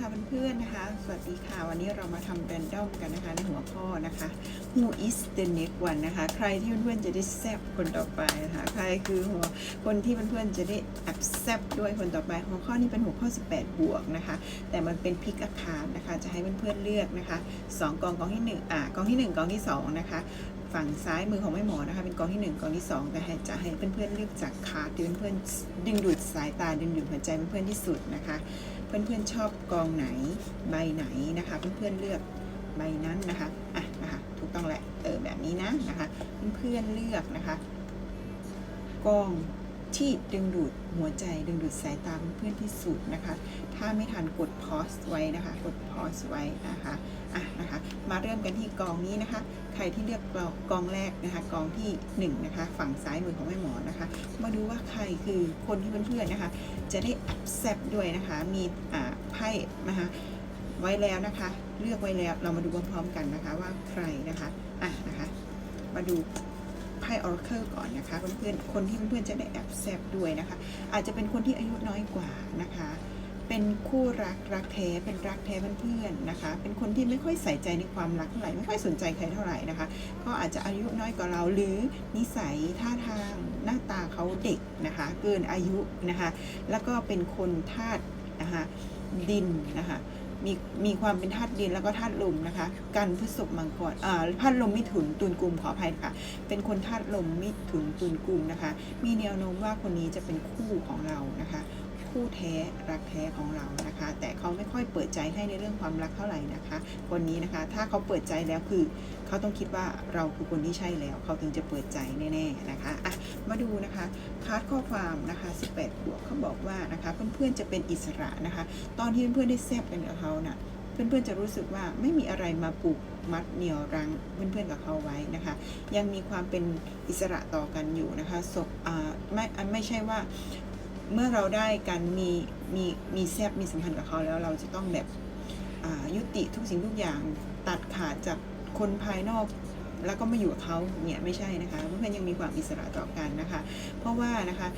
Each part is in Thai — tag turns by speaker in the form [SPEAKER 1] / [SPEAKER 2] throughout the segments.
[SPEAKER 1] ค่ะเพื่อนๆนะคะ สวัสดีค่ะ วันนี้เรามาทำแรนดอมกันนะคะ ในหัวข้อนะคะ Who is the next one นะคะ ใครที่เพื่อนๆจะได้แซบคนต่อไปนะคะ ใครคือหัวคนที่เพื่อนๆจะได้แอบแซบด้วยคนต่อไป หัวข้อนี้เป็นหัวข้อ 18 บวกนะคะ แต่มันเป็นพิกอาคารนะคะ จะให้เพื่อนๆเลือกนะคะสองกองกองที่หนึ่งอ่ากองที่หนึ่งกองที่สองนะคะ ฝั่งซ้ายมือของแม่หมอนะคะ เป็นกองที่หนึ่งกองที่สองแต่จะให้เพื่อนๆเลือกจากคาร์ดที่เพื่อนๆดึงดูดสายตาดึงดูดหัวใจเพื่อนๆที่สุดนะคะ เพื่อนๆชอบกองไหนใบไหนนะคะ เพื่อนๆเลือกใบนั้นนะคะอะนะคะถูกต้องแหละเออแบบนี้นะนะคะ เพื่อนๆเลือกนะคะกอง ที่ดึงดูดหัวใจ ดึงดูดสายตาเพื่อนที่สุดนะคะ ถ้าไม่ทันกดพอสไว้นะคะ กดพอสไว้นะคะอะนะคะ มาเริ่มกันที่กองนี้นะคะ ใครที่เลือกกองแรกนะคะกองที่หนึ่งนะคะฝั่งซ้ายมือของแม่หมอนะคะ มาดูว่าใครคือคนที่เพื่อนๆนะคะ จะได้อัพแซบด้วยนะคะ มีอ่าไพ่นะคะไว้แล้วนะคะ เลือกไว้แล้วเรามาดูพร้อมๆกันนะคะว่าใครนะคะอะนะคะ มาดู ไพ่ Oracle ก่อนนะคะเพื่อนๆคนที่เพื่อนๆจะได้แอบแซบด้วยนะคะ อาจจะเป็นคนที่อายุน้อยกว่านะคะ เป็นคู่รักรักแท้เป็นรักแท้เพื่อนๆนะคะ เป็นคนที่ไม่ค่อยใส่ใจในความรักเท่าไหร่ไม่ค่อยสนใจใครเท่าไหร่นะคะ ก็อาจจะอายุน้อยกว่าเราหรือนิสัยท่าทางหน้าตาเขาเด็กนะคะ เกินอายุนะคะ แล้วก็เป็นคนธาตุนะคะดินนะคะ มีมีความเป็นธาตุดินแล้วก็ธาตุลมนะคะ กันพฤษภมังกรอ่าธาตุลมมิถุนตุลกุมขออภัยค่ะ เป็นคนธาตุลมมิถุนตุลกุมนะคะ มีแนวโน้มว่าคนนี้จะเป็นคู่ของเรานะคะ คู่แท้รักแท้ของเรานะคะ แต่เขาไม่ค่อยเปิดใจให้ในเรื่องความรักเท่าไหร่นะคะคนนี้นะคะถ้าเขาเปิดใจแล้วคือเขาต้องคิดว่าเราคือคนที่ใช่แล้ว เขาถึงจะเปิดใจแน่ๆนะคะอะมาดูนะคะคาร์ดข้อความนะคะ 18 บวกเขาบอกว่านะคะเพื่อนๆจะเป็นอิสระนะคะ ตอนที่เพื่อนๆได้แซบกันกับเขาน่ะเพื่อนๆจะรู้สึกว่าไม่มีอะไรมาปลูกมัดเหนี่ยวรั้งเพื่อนๆกับเขาไว้นะคะ ยังมีความเป็นอิสระต่อกันอยู่นะคะศพไม่ไม่ใช่ว่า เมื่อเราได้การมีมีมีแซบมีสัมพันธ์กับเขาแล้วเราจะต้องแบบยุติทุกสิ่งทุกอย่างตัดขาดจากคนภายนอกแล้วก็มาอยู่กับเขาเนี่ยไม่ใช่นะคะ เพื่อนๆยังมีความอิสระต่อกันนะคะ เพราะว่านะคะ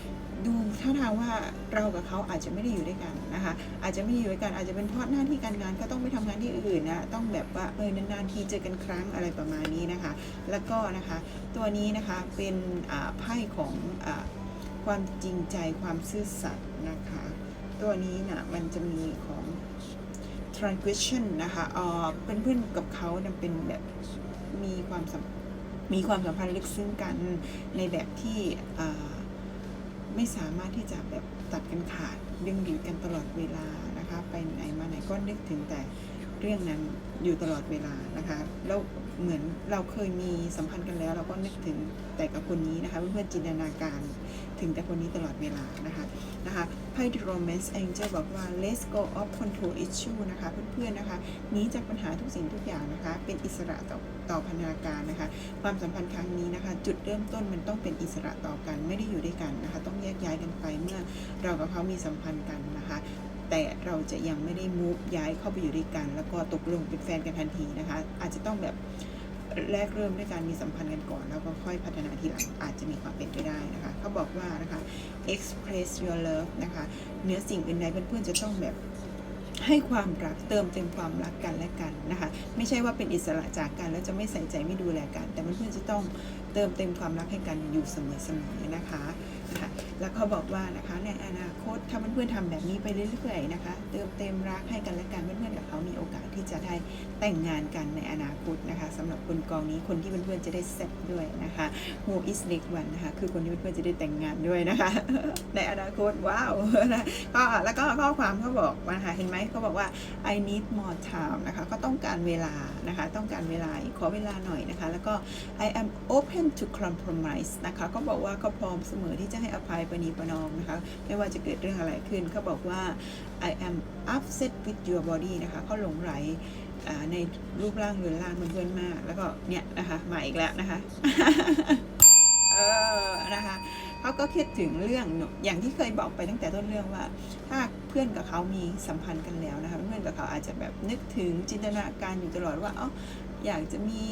[SPEAKER 1] ดูท่าทางว่าเรากับเขาอาจจะไม่ได้อยู่ด้วยกันนะคะ อาจจะไม่ได้อยู่ด้วยกันอาจจะเป็นเพราะหน้าที่การงานก็ต้องไปทำงานที่อื่นนะต้องแบบว่าเออนานๆทีเจอกันครั้งอะไรประมาณนี้นะคะ แล้วก็นะคะตัวนี้นะคะเป็นอ่าไพ่ของอ ความจริงใจความซื่อสัตย์นะคะ ตัวนี้นะมันจะมีของ transition นะคะเออเป็นเพื่อนกับเขานะเป็นแบบมีความสัมมีความสัมพันธ์ลึกซึ้งกันในแบบที่ไม่สามารถที่จะแบบตัดกันขาดดึงดูดกันตลอดเวลานะคะ ไปไหนมาไหนก็นึกถึงแต่ เรื่องนั้นอยู่ตลอดเวลานะคะแล้วเหมือนเราเคยมีสัมพันธ์กันแล้ว เราก็นึกถึงแต่กับคนนี้นะคะเพื่อนๆจินตนาการถึงแต่คนนี้ตลอดเวลานะคะนะคะไพ่ romance Angel บอกว่า let's go off control issue นะคะเพื่อนๆนะคะนี้จากปัญหาทุกสิ่งทุกอย่างนะคะเป็นอิสระต่อต่อพันธนาการนะคะความสัมพันธ์ครั้งนี้นะคะจุดเริ่มต้นมันต้องเป็นอิสระต่อกันไม่ได้อยู่ด้วยกันนะคะต้องแยกย้ายกันไปเมื่อเรากับเขามีสัมพันธ์กันนะคะ แต่เราจะยังไม่ได้มูฟย้ายเข้าไปอยู่ด้วยกัน แล้วก็ตกลงเป็นแฟนกันทันทีนะคะ อาจจะต้องแบบแรกเริ่มด้วยการมีสัมพันธ์กันก่อน แล้วก็ค่อยพัฒนาทีหลังอาจจะมีความเป็นไปได้นะคะ เขาบอกว่านะคะ express your love นะคะเนื้อสิ่งอื่นใดเพื่อนๆจะต้องแบบให้ความรักเติมเต็มความรักกันและกันนะคะ ไม่ใช่ว่าเป็นอิสระจากกันแล้วจะไม่ใส่ใจไม่ดูแลกัน แต่เพื่อนๆจะต้องเติมเต็มความรักให้กันอยู่เสมอๆนะคะ แล้วเขาบอกว่านะคะในอนาคตถ้าเพื่อนๆทำแบบนี้ไปเรื่อยๆนะคะ เติมเต็มรักให้กันและกันเพื่อนๆกับเขามีโอกาสที่จะได้แต่งงานกันในอนาคตนะคะสำหรับคนกองนี้คนที่เพื่อนๆจะได้เซ็ตด้วยนะคะ Who is next one นะคะคือคนที่เพื่อนๆจะได้แต่งงานด้วยนะคะ ในอนาคตว้าวนะก็แล้วก็ข้อความเขาบอกว่านะคะเห็นไหมเขาบอกว่า I need more time นะคะก็ต้องการเวลานะคะต้องการเวลาขอเวลาหน่อยนะคะ แล้วก็ I am open to compromise นะคะก็บอกว่าเขาพร้อมเสมอที่จะให้อภัยประนีประนอมนะคะ ไม่ว่าจะเกิดเรื่องอะไรขึ้นเขาบอกว่า I am upset with your body นะคะเขาหลงไหลในรูปร่างเรือนร่างเพื่อนๆมาก แล้วก็เนี่ยนะคะมาอีกแล้วนะคะ เขาก็คิดถึงเรื่องอย่างที่เคยบอกไปตั้งแต่ต้นเรื่องว่า ถ้าเพื่อนกับเขามีสัมพันธ์กันแล้วนะคะเพื่อนกับเขาอาจจะแบบนึกถึงจินตนาการอยู่ตลอดว่าอ๋ออยากจะมี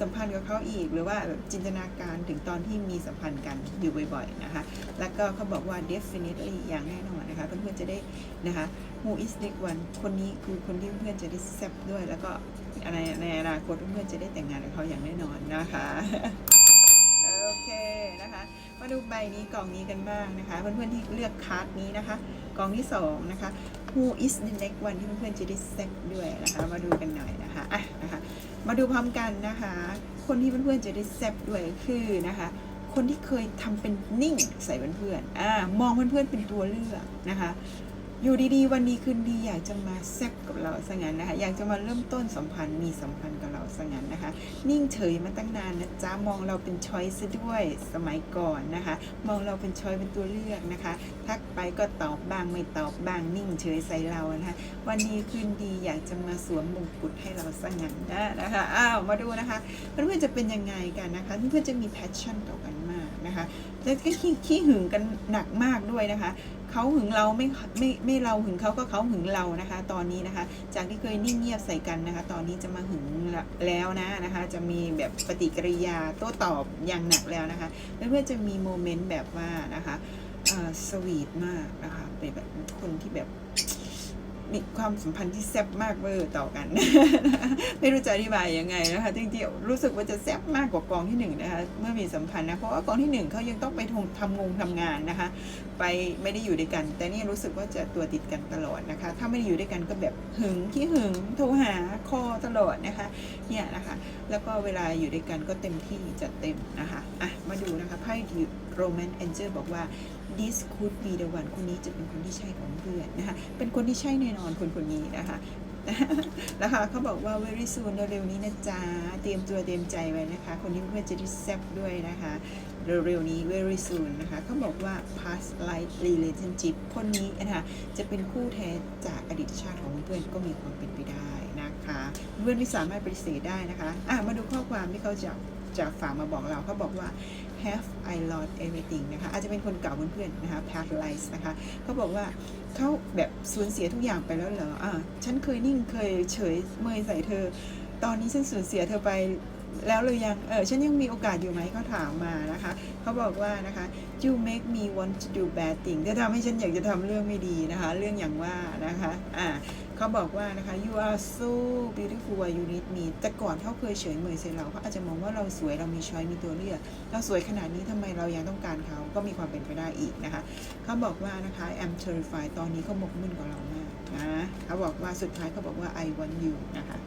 [SPEAKER 1] สัมพันธ์กับเขาอีก หรือว่าแบบจินตนาการถึงตอนที่มีสัมพันธ์กันอยู่บ่อยๆนะคะ แล้วก็เขาบอกว่า definitely อย่างแน่นอนนะคะ เพื่อนๆจะได้นะคะ who is next one คนนี้คือคนที่เพื่อนจะได้แซบด้วย แล้วก็ในในอนาคตเพื่อนๆจะได้แต่งงานกับเขาอย่างแน่นอนนะคะ โอเคนะคะ มา ดูใบนี้กล่องนี้กันบ้างนะคะเพื่อนๆที่เลือกคัร์ดนี้นะคะกล่องที่สองนะคะ who is the next one ที่เพื่อนๆจะได้แซ่บด้วยนะคะ มาดูกันหน่อยนะคะอะนะคะ มาดูพร้อมกันนะคะ คนที่เพื่อนๆจะได้แซ่บด้วยคือนะคะคนที่เคยทำเป็นนิ่งใส่เพื่อนๆอ่ามองเพื่อนๆเป็นตัวเลือกนะคะ อยู่ดีๆ วันดีคืนดีอยากจะมาแซบกับเราซะงั้นนะคะอยากจะมาเริ่มต้นสัมพันธ์มีสัมพันธ์กับเราซะงั้นนะคะ นิ่งเฉยมาตั้งนานนะจ๊ะมองเราเป็นช้อยซะด้วยสมัยก่อนนะคะ มองเราเป็นช้อยเป็นตัวเลือกนะคะ ทักไปก็ตอบบ้างไม่ตอบบ้างนิ่งเฉยใส่เรานะคะวันนี้คืนดีอยากจะมาสวมมงกุฎให้เราซะงั้นนะนะคะอ้าวมาดูนะคะเพื่อนๆจะเป็นยังไงกันนะคะเพื่อนๆจะมีแพชชั่นต่อกันมาก นะคะแล้วก็ขี้หึงกันหนักมากด้วยนะคะเขาหึงเราไม่ไม่ไม่เราหึงเขาก็เขาหึงเรานะคะ ตอนนี้นะคะ จากที่เคยนิ่งเงียบใส่กันนะคะ ตอนนี้จะมาหึงแล้วนะนะคะ จะมีแบบปฏิกิริยาโต้ตอบอย่างหนักแล้วนะคะเพื่อนๆจะมีโมเมนต์แบบว่านะคะสวีทมากนะคะเป็นแบบคนที่แบบ มีความสัมพันธ์ที่แซ่บมากเวอร์ต่อกัน ไม่รู้จะอธิบายยังไงนะคะจริงๆรู้สึกว่าจะแซ่บมากกว่ากองที่หนึ่งนะคะเมื่อมีสัมพันธ์นะเพราะว่ากองที่หนึ่งเขายังต้องไปทงทำงงทำงานนะคะ ไปไม่ได้อยู่ด้วยกัน แต่นี่รู้สึกว่าจะตัวติดกันตลอดนะคะ ถ้าไม่ได้อยู่ด้วยกันก็แบบหึงขี้หึงโทรหาคอตลอดนะคะเนี่ยนะคะแล้วก็เวลาอยู่ด้วยกันก็เต็มที่จัดเต็มนะคะอะมาดูนะคะไพ่ดิโรแมนแอนเจลบอกว่า this could be the one คนนี้จะเป็นคนที่ใช่ของเพื่อนนะคะ เป็นคนที่ใช่แน่นอนคนคนนี้นะคะนะคะเขาบอกว่า very soon เร็วๆนี้นะจ๊ะ เตรียมตัวเตรียมใจไว้นะคะ คนที่เพื่อนจะได้แซ่บด้วยนะคะ เร็วๆนี้ very soon นะคะเขาบอกว่า past life relationship คนนี้นะคะจะเป็นคู่แท้จากอดีตชาติของเพื่อนก็มีความเป็นไปได้นะคะ เพื่อนไม่สามารถปฏิเสธได้นะคะ อะ มาดูข้อความที่เขาจะ จะฝากมาบอกเราเขาบอกว่า have I lost everything นะคะ อาจจะเป็นคนเก่าเพื่อนๆนะคะ past life นะคะเขาบอกว่าเขาแบบสูญเสียทุกอย่างไปแล้วเหรออะฉันเคยนิ่งเคยเฉยเมยใส่เธอ ตอนนี้ฉันสูญเสียเธอไปแล้วหรือยัง เออ ฉันยังมีโอกาสอยู่ไหมเขาถามมานะคะ เขาบอกว่านะคะ you make me want to do bad thing จะทำให้ฉันอยากจะทำเรื่องไม่ดีนะคะ เรื่องอย่างว่านะคะ อ่า เขาบอกว่านะคะ you are so beautiful why you need me แต่ก่อนเขาเคยเฉยเมยใส่เราเขาอาจจะมองว่าเราสวยเรามีช้อยมีตัวเลือกเราสวยขนาดนี้ทำไมเรายังต้องการเขาก็มีความเป็นไปได้อีกนะคะเขาบอกว่านะคะ I'm terrified ตอนนี้เขาหมกมุ่นกับเรามากนะเขาบอกว่าสุดท้ายเขาบอกว่า I want you นะคะ